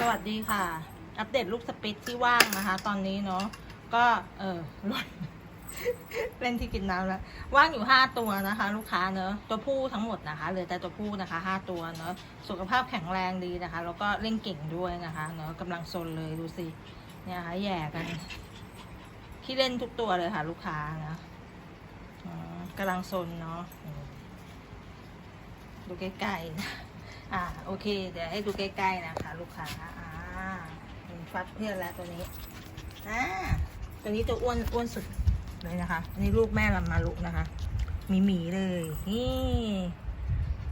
สวัสดีค่ะ อัปเดตลูกสปิตที่ว่างนะคะ ตอนนี้เนาะก็เออหล่นเล่นที่กินน้ำแล้ว ว่างอยู่ห้าตัวนะคะ ลูกค้าเนอะตัวผู้ทั้งหมดนะคะเหลือแต่ตัวผู้นะคะห้าตัวเนอะสุขภาพแข็งแรงดีนะคะ แล้วก็เล่นเก่งด้วยนะคะเนอะกำลังซนเลยดูสิเนี่ยค่ะแย่กันที่เล่นทุกตัวเลยค่ะ ลูกค้านะกำลังซนเนาะดูใกล้ๆนะ อ่าโอเค เดี๋ยวให้ดูใกล้ๆนะคะ ลูกค้าอ่าเป็นฟัดเพื่อนแล้วตัวนี้อ่าตัวนี้ตัวอ้วนอ้วนสุดเลยนะคะนี่ลูกแม่ลำมาลุนะคะมีหมีเลยนี่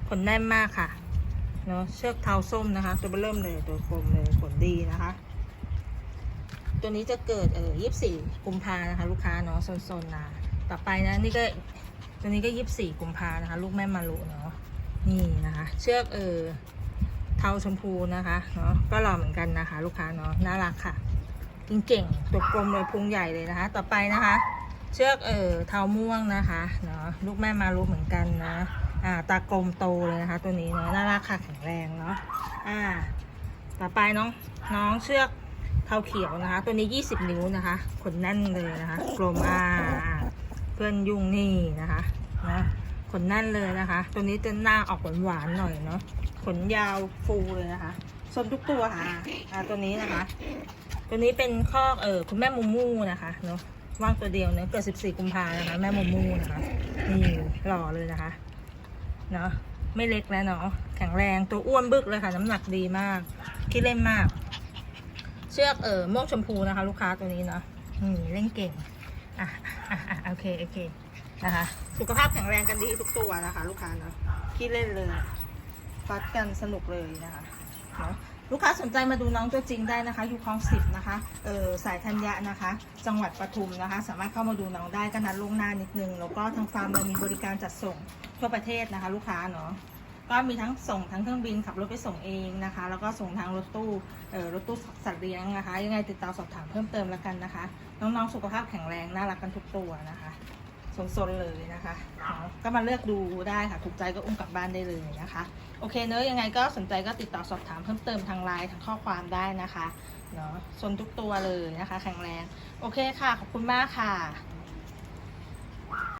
ขนแน่นมากค่ะเนาะเชือกเทาส้มนะคะ ตัวเบอร์เริ่มเลยตัวกลมเลยขนดีนะคะ ตัวนี้จะเกิดเออยี่สี่กุมภานะคะ ลูกค้าเนาะโซนๆนะต่อไปนะนี่ก็ตัวนี้ก็ยี่สี่กุมภานะคะ ลูกแม่มาลุเนาะ นี่นะคะ เชือกเออเทาชมพูนะคะเนาะก็หล่อเหมือนกันนะคะ ลูกค้าเนาะน่ารักค่ะกินเก่งตัวกลมเลยพุงใหญ่เลยนะคะ ต่อไปนะคะ เชือกเออเทาม่วงนะคะเนาะลูกแม่มารู้เหมือนกันนะอ่าตากลมโตเลยนะคะ ตัวนี้เนาะน่ารักค่ะแข็งแรงเนาะอ่า ต่อไปน้องน้องเชือกเทาเขียวนะคะ ตัวนี้ 20 นิ้วนะคะขนแน่นเลยนะคะ กลมอ่าเพื่อนยุ่งนี่นะคะนะ ขนแน่นเลยนะคะ ตัวนี้จะหน้าออกหวานๆหน่อยเนาะ ขนยาวฟูเลยนะคะ ส่วนทุกตัวค่ะอ่าตัวนี้นะคะ ตัวนี้เป็นคอกเออคุณแม่มูมูนะคะเนาะ ว่างตัวเดียวเนาะเกิด 14 กุมภานะคะ แม่มูมูนะคะ นี่หล่อเลยนะคะ เนาะ ไม่เล็กแล้วเนาะ แข็งแรง ตัวอ้วนบึกเลยค่ะ น้ำหนักดีมาก คิดเล่นมาก เชือกเออม่วงชมพูนะคะ ลูกค้าตัวนี้เนาะ นี่เล่นเก่ง อะอะอะโอเค โอเค นะคะ สุขภาพแข็งแรงกันดีทุกตัวนะคะ ลูกค้าเนาะขี้เล่นเลยฟัดกันสนุกเลยนะคะเนาะลูกค้าสนใจมาดูน้องตัวจริงได้นะคะอยู่คลองสิบนะคะเออสายธัญญะนะคะ จังหวัดปทุมนะคะ สามารถเข้ามาดูน้องได้ก็นัดล่วงหน้านิดนึงแล้วก็ทางฟาร์มเรามีบริการจัดส่งทั่วประเทศนะคะ ลูกค้าเนาะก็มีทั้งส่งทั้งเครื่องบินขับรถไปส่งเองนะคะ แล้วก็ส่งทางรถตู้เอ่อรถตู้สัตว์เลี้ยงนะคะ ยังไงติดต่อสอบถามเพิ่มเติมแล้วกันนะคะ น้องๆสุขภาพแข็งแรงน่ารักกันทุกตัวนะคะ สนๆเลยนะคะเนาะก็มาเลือกดูได้ค่ะ ถูกใจก็อุ้มกลับบ้านได้เลยนะคะ โอเคเนอะยังไงก็สนใจก็ติดต่อสอบถามเพิ่มเติมทางไลน์ทางข้อความได้นะคะเนาะสนทุกตัวเลยนะคะ แข็งแรง โอเคค่ะ ขอบคุณมากค่ะ